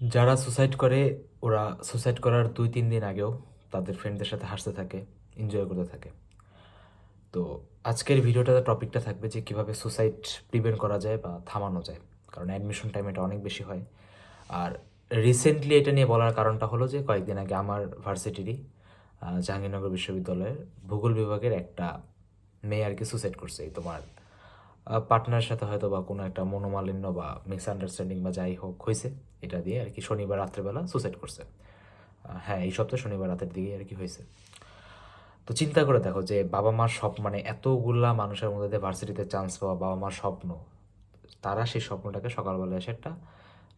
যারা সুসাইড করে, ওরা সুসাইড করার দুই, তিন দিন আগেও তাদের ফ্রেন্ডদের সাথে হাসতে থাকে এনজয় করতে থাকে। তো আজকের ভিডিওটাতে টপিকটা থাকবে যে কীভাবে সুসাইড প্রিভেন্ট করা যায় বা থামানো যায়, কারণ অ্যাডমিশন টাইম এটা অনেক বেশি হয়। আর রিসেন্টলি এটা নিয়ে বলার কারণটা হলো যে কয়েকদিন আগে আমার ভার্সিটিরই জাহাঙ্গীরনগর বিশ্ববিদ্যালয়ের ভূগোল বিভাগের একটা মেয়ে আর কি সুসাইড করছে এই তোমার পার্টনারের সাথে হয়তো বা কোনো একটা মনোমালিন্য বা মিসআন্ডারস্ট্যান্ডিং বা যাই হোক হয়েছে, এটা দিয়ে আর কি শনিবার রাত্রেবেলা সুসাইড করছে। হ্যাঁ এই সপ্তাহে শনিবার রাতের দিকে আর কি হয়েছে। তো চিন্তা করে দেখো যে বাবা মার সব মানে এতগুলা মানুষের মধ্যে ভার্সিটিতে চান্স পাওয়া বাবা মার স্বপ্ন, তারা সেই স্বপ্নটাকে সকালবেলা এসে একটা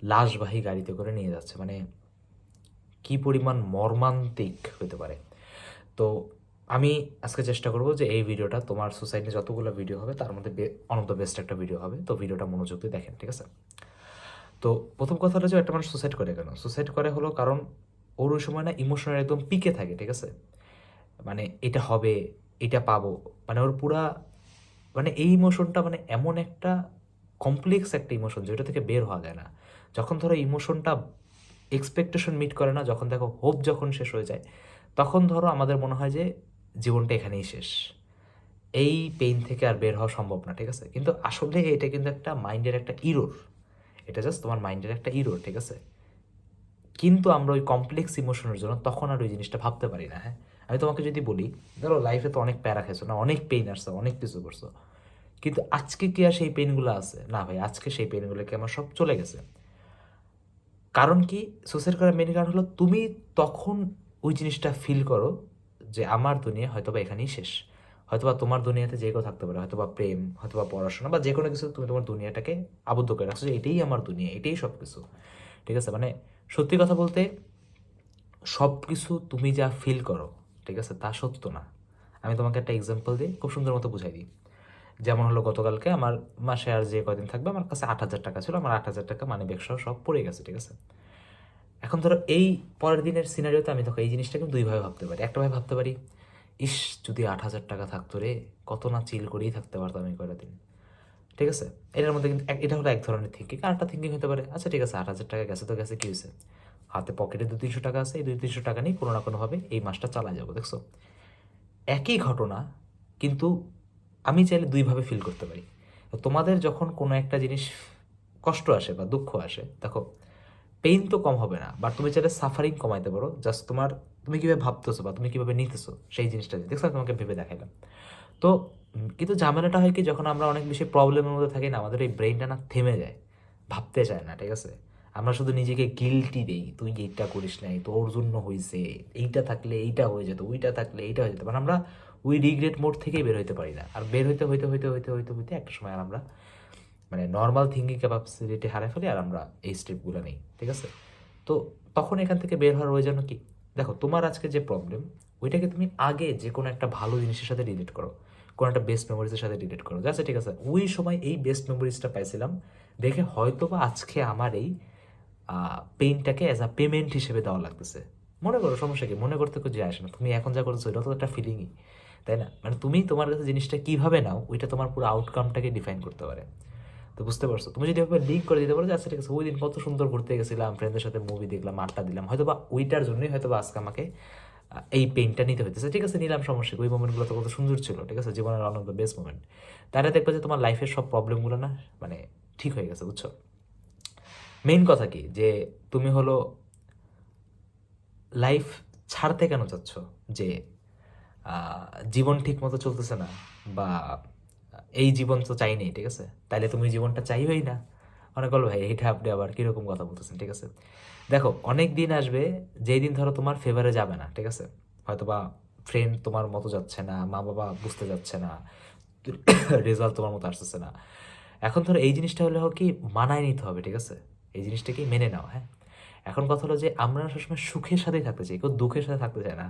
লাশবাহী গাড়িতে করে নিয়ে যাচ্ছে। মানে কি পরিমাণ মর্মান্তিক হতে পারে। তো আমি আজকে চেষ্টা করব যে এই ভিডিওটা তোমার সোসাইটি যতগুলো ভিডিও হবে, তার মধ্যে অন অফ দ্য বেস্ট একটা ভিডিও হবে। তো ভিডিওটা মনোযোগ দিয়ে দেখেন, ঠিক আছে? তো প্রথম কথাটা যে একটা মানুষ সুসাইড করে কেন? সুসাইড করে হলো কারণ ওর ওই সময় না ইমোশনাল একদম পিকে থাকে, ঠিক আছে? মানে এটা হবে, এটা পাবো। মানে ওর পুরা মানে এই ইমোশনটা মানে এমন একটা কমপ্লেক্স একটা ইমোশন যেটা থেকে বের হওয়া যায় না। যখন ধরো ইমোশনটা এক্সপেকটেশন মিট করে না, যখন দেখো হোপ যখন শেষ হয়ে যায়, তখন ধরো আমাদের মনে হয় যে জীবনটা এখানেই শেষ। এই পেইন থেকে আর বের হওয়া সম্ভব না, ঠিক আছে? কিন্তু আসলে এটা কিন্তু একটা মাইন্ডের একটা ইরোর এটা জাস্ট তোমার মাইন্ডের একটা ইরোর ঠিক আছে? কিন্তু আমরা ওই কমপ্লেক্স ইমোশনের জন্য তখন আর ওই জিনিসটা ভাবতে পারি না হ্যাঁ? আমি তোমাকে যদি বলি, ধরো লাইফে তো অনেক প্যারা খেয়েছো, না? অনেক পেইন আসছে, অনেক কিছু করছ। কিন্তু আজকে কি আর সেই পেইনগুলো আছে? না ভাই, আজকে সেই পেইনগুলো কি আমার সব চলে গেছে। কারণ কি সুসাইড করার মেন কারণ হলো তুমি তখন ওই জিনিসটা ফিল করো যে আমার দুনিয়া হয়তোবা এখানেই শেষ। হয়তোবা তোমার দুনিয়াতে যে কেউ থাকতে পারে, হয়তোবা প্রেম, হয়তোবা পড়াশোনা বা যে কোনো কিছু তুমি তোমার দুনিয়াটাকে আবদ্ধ করে রাখছো যে এটাই আমার দুনিয়া, এটাই সব কিছু ঠিক আছে? মানে সত্যি কথা বলতে সব কিছু তুমি যা ফিল করো, ঠিক আছে? তা সত্য না। আমি তোমাকে একটা এক্সাম্পল দিই, খুব সুন্দর মতো বুঝাই দিই। যেমন হলো গতকালকে আমার মাসে আর যে কদিন থাকবে, আমার কাছে আট হাজার টাকা ছিল, আমার আট হাজার টাকা মানে ব্যবসা সব পড়ে গেছে, ঠিক আছে? এখন ধরো এই পরের দিনের সিনারিওতে আমি দেখো এই জিনিসটাকে দুইভাবে ভাবতে পারি। একটা ভাবে ভাবতে পারি, ইস, যদি আট হাজার টাকা থাকতো রে, কত না চিল করেই থাকতে পারতাম এই কয়টা দিন। ঠিক আছে? এটার মধ্যে কিন্তু এটা হলো এক ধরনের থিঙ্কিং আর একটা থিঙ্কিং হতে পারে আচ্ছা ঠিক আছে, আট হাজার টাকা গেছে তো গেছে, কি হয়েছে? হাতে পকেটে দু তিনশো টাকা আছে, এই দুই তিনশো টাকা নিয়ে কোনো না কোনোভাবে এই মাসটা চালা যাব, দেখছ? একই ঘটনা, কিন্তু আমি চাইলে দুইভাবে ফিল করতে পারি। তোমাদের যখন কোনো একটা জিনিস কষ্ট আসে বা দুঃখ আসে, দেখো পেইন তো কম হবে না বাট তুমি চাইলে সাফারিং কমাইতে পারো। জাস্ট তোমার, তুমি কীভাবে ভাবতেছো বা তুমি কীভাবে নিতেছো সেই জিনিসটা। দেখছ তোমাকে ভেবে দেখাইলাম। তো কিন্তু ঝামেলাটা হয় কি, যখন আমরা অনেক বেশি প্রবলেমের মধ্যে থাকি না, আমাদের এই ব্রেইনটা না থেমে যায়, ভাবতে চায় না, ঠিক আছে? আমরা শুধু নিজেকে গিলটি দেই, তুই এইটা করিস নাই? তোর জন্য হয়েছে এইটা থাকলে এইটা হয়ে যেত, ওইটা থাকলে এইটা হয়ে যেত। মানে আমরা ওই রিগ্রেট মোড থেকেই বের হইতে পারি না। আর বের হইতে হইতে হইতে হইতে হইতে হইতে একটা সময় আর আমরা মানে নর্মাল থিঙ্কিং ক্যাপাসিটি হারাই ফেলি আর আমরা এই স্টেপগুলো নেই, ঠিক আছে? তো তখন এখান থেকে বের হওয়ার ওই জন্য কি? দেখো, তোমার আজকে যে প্রবলেম ওইটাকে তুমি আগে যে কোনো একটা ভালো জিনিসের সাথে রিলেট করো, কোনো একটা বেস্ট মেমোরিজের সাথে রিলেট করো। আচ্ছা ঠিক আছে, ওই সময় এই বেস্ট মেমোরিজটা পাইছিলাম, দেখে হয়তো বা আজকে আমার এই পেইনটাকে অ্যাজ আ পেমেন্ট হিসেবে দেওয়া লাগতেছে। মনে করো, সমস্যা কি? মনে করতে কিছু আসে না, তুমি এখন যা করছ, এটা তো একটা ফিলিংই তাই না? মানে তুমি তোমার কাছে জিনিসটা কীভাবে নাও, ওইটা তোমার পুরো আউটকামটাকে ডিফাইন করতে পারে। তো বুঝতে পারছ? তুমি যদি এভাবে লিঙ্ক করে দিতে পারো, যে আচ্ছা ঠিক আছে ওই দিন কত সুন্দর ঘুরতে গেছিলাম ফ্রেন্ডের সাথে মুভি দেখলাম, আড্ডা দিলাম হয়তো বা ওইটার জন্যই হয়তো বা আজকে আমাকে এই পেনটা নিতে হইতেছে। ঠিক আছে, নিলাম, সমস্যা ওই মোমেন্টগুলো তো কত সুন্দর ছিল, ঠিক আছে? জীবনের অফ দ্য বেস্ট মোমেন্ট তাহলে দেখবে যে তোমার লাইফের সব প্রবলেমগুলো না মানে ঠিক হয়ে গেছে, বুঝছ? মেইন কথা কি? যে তুমি হলো লাইফ ছাড়তে কেন চাচ্ছ? যে জীবন ঠিক মতো চলতেছে না, বা এই জীবন তো চাই নেই, ঠিক আছে? তাইলে তুমি জীবনটা চাইবেই না। অনেক বলো ভাই এইটা আপনি আবার কীরকম কথা বলতেছেন? ঠিক আছে? দেখো, অনেক দিন আসবে যেই দিন ধরো তোমার ফেভারে যাবে না, ঠিক আছে? হয়তো বা ফ্রেন্ড তোমার মতো যাচ্ছে না মা বাবা বুঝতে যাচ্ছে না রেজাল্ট তোমার মতো আসতেছে না। এখন ধরো এই জিনিসটা হলে কি, মানায় নিতে হবে, ঠিক আছে? এই জিনিসটাকে মেনে নাও হ্যাঁ? এখন কথা হলো যে আমরা সবসময় সুখের সাথেই থাকতে চাই, কেউ দুঃখের সাথে থাকতে চায় না।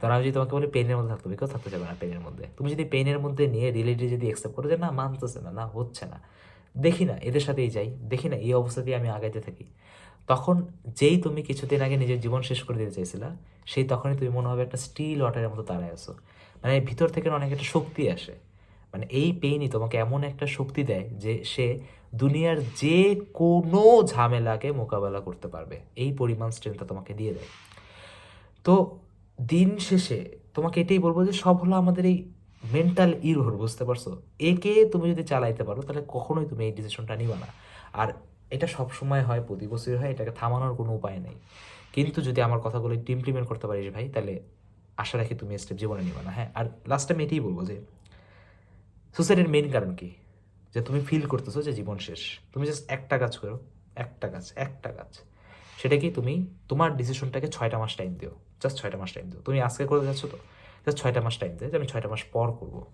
ধরো আমি যদি তোমাকে বলি পেনের মধ্যে থাকতে হবে কেউ থাকতে চাবে না পেনের মধ্যে। তুমি যদি পেনের মধ্যে নিয়ে রিলেটিভ যদি অ্যাকসেপ্ট করো যে না, মানতেছে না না, হচ্ছে না, দেখি না, এদের সাথেই যাই, দেখি না, এই অবস্থাতেই আমি আগাইতে থাকি। তখন যেই তুমি কিছুদিন আগে নিজের জীবন শেষ করে দিতে চাইছিলা, সেই তখনই তুমি মনে হবে একটা স্টিল ওয়াটারের মতো দাঁড়ায় আছো। মানে ভিতর থেকে অনেক একটা শক্তি আসে। মানে এই পেইনই তোমাকে এমন একটা শক্তি দেয় যে সে দুনিয়ার যে কোনো ঝামেলাকে মোকাবেলা করতে পারবে। এই পরিমাণ স্ট্রেংথটা তোমাকে দিয়ে দেয়। তো দিন শেষে তোমাকে এটাই বলব যে সব হলো আমাদের এই মেন্টাল ইরোর বুঝতে পারছ? একে তুমি যদি চালাইতে পারো, তাহলে কখনোই তুমি এই ডিসিশনটা নিবা না। আর এটা সব সময় হয়, প্রতি বছরই হয়, এটাকে থামানোর কোনো উপায় নেই। কিন্তু যদি আমার কথাগুলো একটু ইমপ্লিমেন্ট করতে পারিস ভাই, তাহলে আশা রাখি তুমি স্টেপ জীবনে নিবা না হ্যাঁ? আর লাস্টে আমি এটাই বলব যে সুসাইডের মেন কারণ কি? যে তুমি ফিল করতেছো যে জীবন শেষ। তুমি জাস্ট একটা কাজ করো, একটা কাজ একটা কাজ। সেটা কি তুমি তোমার ডিসিশনটাকে ছয়টা মাস টাইম দিও। জাস্ট ছয়টা মাস টাইম দিও তুমি আজকে করে যাচ্ছ তো? জাস্ট ছয়টা মাস টাইম দিও যে আমি ছয়টা মাস পর করব।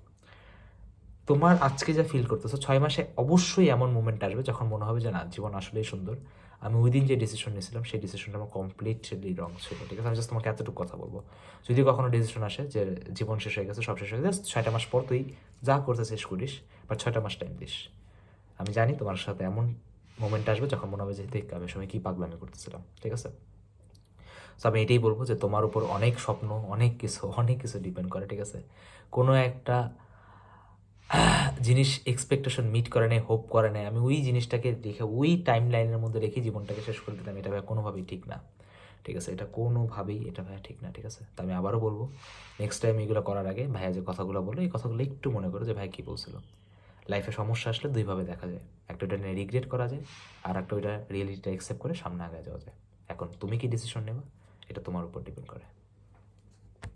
তোমার আজকে যা ফিল করতেছো, ছয় মাসে অবশ্যই এমন মুমেন্ট আসবে যখন মনে হবে যে না, জীবন আসলেই সুন্দর। আমি ওই দিন যে ডিসিশন নিয়েছিলাম, সেই ডিসিশনটা আমার কমপ্লিটলি রং ছিল। ঠিক আছে? আমি জাস্ট তোমাকে এতটুকু কথা বলব। যদি কখনো ডিসিশন আসে যে জীবন শেষ হয়ে গেছে, সব শেষ হয়ে গেছে ছয়টা মাস পর তুই যা করতে শেষ করিস বা ছয়টা মাস টাইম দিস। আমি জানি তোমার সাথে এমন মোমেন্ট আসবে যখন মনে হবে যে, দেখ, আমি সময় কী পাগলামি করতেছিলাম। ঠিক আছে? তো আমি এটাই বলব যে তোমার উপর অনেক স্বপ্ন, অনেক কিছু অনেক কিছু ডিপেন্ড করে, ঠিক আছে? কোনো একটা জিনিস এক্সপেকটেশন মিট করে নেই হোপ করে নেই, আমি ওই জিনিসটাকে রেখে ওই টাইম লাইনের মধ্যে রেখে জীবনটাকে শেষ করে দিলাম, এটা ভাই কোনোভাবেই ঠিক না। ঠিক আছে? এটা কোনোভাবেই, এটা ভাই ঠিক না, ঠিক আছে? তো আমি আবারও বলব নেক্সট টাইম এগুলো করার আগে ভাইয়া যে কথাগুলো বলল, এই কথাগুলো একটু মনে করো যে ভাই কী বলছিল। লাইফে সমস্যা আসলে দুইভাবে দেখা যায়, একটা ওইটা নিয়ে রিগ্রেট করা যায়, আর একটা ওইটা রিয়েলিটিটা অ্যাকসেপ্ট করে সামনে আগে যাওয়া যায়। এখন তুমি কি ডিসিশন নেবা? এটা তোমার উপর ডিপেন্ড করে।